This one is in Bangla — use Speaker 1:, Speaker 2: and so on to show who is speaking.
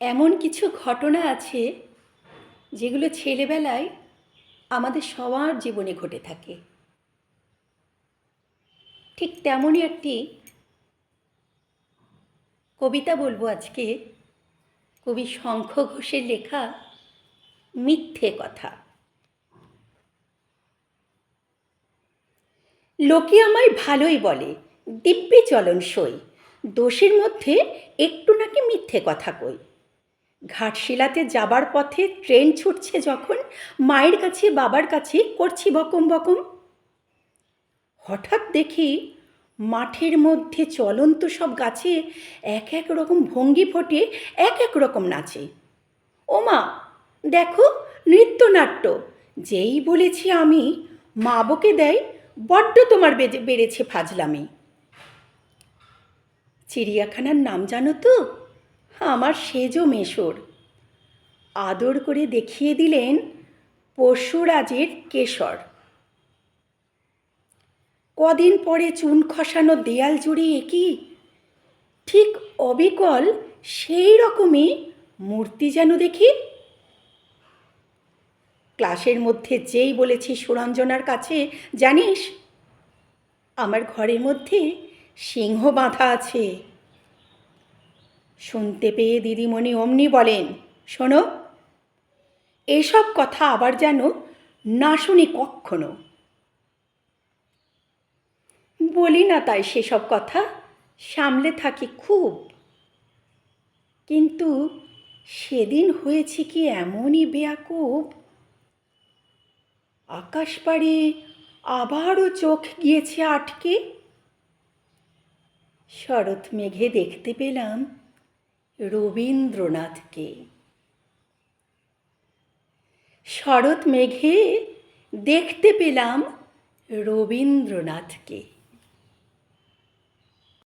Speaker 1: এমন কিছু ঘটনা আছে যেগুলো ছেলেবেলায় আমাদের সবার জীবনে ঘটে থাকে। ঠিক তেমনই একটি কবিতা বলব আজকে। কবি শঙ্খ ঘোষের লেখা মিথ্যে কথা। লোকে আমায় ভালোই বলে, দিব্যি চলন সই দোষের মধ্যে একটু নাকি মিথ্যে কথা কই। ঘাটশিলাতে যাবার পথে ট্রেন ছুটছে যখন মায়ের কাছে, বাবার কাছে, করছি বকম বকম। হঠাৎ দেখি মাঠের মধ্যে চলন্ত সব গাছে এক এক রকম ভঙ্গি ফোটে, এক এক রকম নাচে। ওমা, দেখো নৃত্যনাট্য, যেই বলেছি আমি, মা বকে দেয়, বড্ড তোমার বেড়েছে ফাজলামি। চিড়িয়াখানার নাম জানো তো? আমার সেজো মেশর। আদর করে দেখিয়ে দিলেন পশুরাজের কেশর। কদিন পরে চুন খসানো দেয়াল জুড়ে একই ঠিক অবিকল সেই রকমই মূর্তি যেন দেখি। ক্লাসের মধ্যে যেই বলেছি সুরঞ্জনার কাছে, জানিস? আমার ঘরের মধ্যে সিংহ বাঁধা আছে। শুনতে পেয়ে দিদিমণি অমনি বলেন, শোনো, এসব কথা আবার যেন না শুনি কক্ষণো বলি না তাই সেসব কথা, সামলে থাকি খুব। কিন্তু সেদিন হয়েছে কি এমনই বেয়াকুব? আকাশ পাড়ে আবারও চোখ গিয়েছে আটকে। শরৎ মেঘে দেখতে পেলাম রবীন্দ্রনাথকে। শরৎ মেঘে দেখতে পেলাম রবীন্দ্রনাথকে।